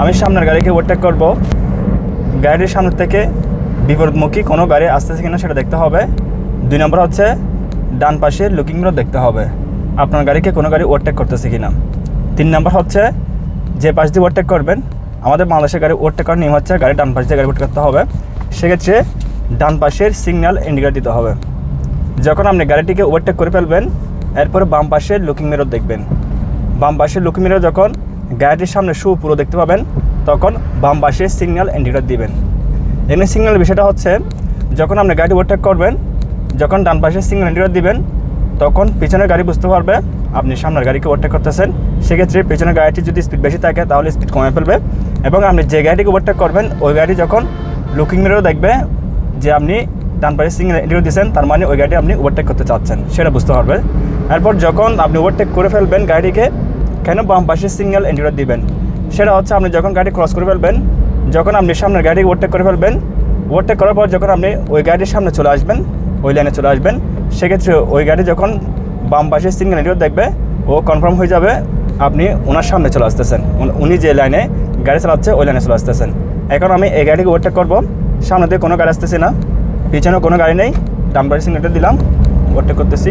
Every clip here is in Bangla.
আমি সামনের গাড়িকে ওভারটেক করব। গাড়ির সামনে থেকে বিপরীতমুখী কোনো গাড়ি আসতেছে কিনা সেটা দেখতে হবে। দুই নম্বর হচ্ছে, ডান পাশে লুকিং মিরর দেখতে হবে। আপনার গাড়িকে কোনো গাড়ি ওভারটেক করতেছে কিনা। তিন নম্বর হচ্ছে, যে পাশ দিয়ে ওভারটেক করবেন, আমাদের বাংলাদেশের গাড়ি ওভারটেক করার নিয়ম হচ্ছে গাড়ি ডান পাশ দিয়ে গাড়ি ওভারটেক করতে হবে। সেক্ষেত্রে ডান পাশের সিগন্যাল ইন্ডিকেট দিতে হবে। যখন আপনি গাড়িটিকে ওভারটেক করে ফেলবেন, এরপরে বাম পাশে লুকিং মিরর দেখবেন। বাম পাশে লুকিং মিরর যখন গাড়িটির সামনে শু পুরো দেখতে পাবেন। তখন বাম পাশে সিগন্যাল ইন্ডিকেটর দিবেন। এমনি সিগন্যালের বিষয়টা হচ্ছে, যখন আপনি গাড়ি ওভারটেক করবেন, যখন ডান পাশে সিগন্যাল ইন্ডিকেটর দিবেন, তখন পিছনের গাড়ি বুঝতে পারবে আপনি সামনের গাড়িকে ওভারটেক করতেছেন। সেক্ষেত্রে পিছনের গাড়িটি যদি স্পিড বেশি থাকে, তাহলে স্পিড কমে ফেলবে। এবং আপনি যে গাড়িটিকে ওভারটেক করবেন, ওই গাড়ি যখন লুকিং মিরর দেখবে যে আপনি ডান পাশে সিগন্যাল ইন্ডিকেটর দিয়েছেন তার মানে ওই গাড়িটি আপনি ওভারটেক করতে চাচ্ছেন। সেটা বুঝতে পারবে। এরপর যখন আপনি ওভারটেক করে ফেলবেন গাড়িটিকে কেন বাম পাশে সিগন্যাল ইন্ডিকেটর দিবেন? সেটা হচ্ছে আপনি যখন গাড়ি ক্রস করে ফেলবেন, যখন আপনি সামনের গাড়ি ওভারটেক করে ফেলবেন ওভারটেক করার পর যখন আপনি ওই গাড়ির সামনে চলে আসবেন, ওই লাইনে চলে আসবেন, সেক্ষেত্রে ওই গাড়ি যখন বাম পাশে সিগন্যাল ইন্ডিকেটর দেখবে, ও কনফার্ম হয়ে যাবে আপনি ওনার সামনে চলে আসতেছেন। উনি যে লাইনে গাড়ি চালাচ্ছে, ওই লাইনে চলে আসতেছেন। এখন আমি এই গাড়িকে ওভারটেক করব। সামনে দিয়ে কোনো গাড়ি আসতেছে না, পিছনে কোনো গাড়ি নেই। পাশে সিগন্যালটা দিলাম ওভারটেক করতেছি।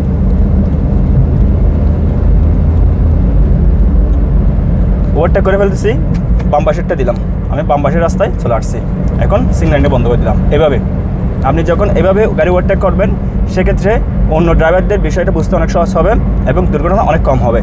ওভারটেক করে ফেলতেছি। বাম পাশেরটা দিলাম। আমি বাম পাশের রাস্তায় চলে আসছি। এখন সিগন্যালটা বন্ধ করে দিলাম। এভাবে। আপনি যখন এভাবে গাড়ি ওভারটেক করবেন, সেক্ষেত্রে অন্য ড্রাইভারদের বিষয়টা বুঝতে অনেক সহজ হবে এবং দুর্ঘটনা অনেক কম হবে।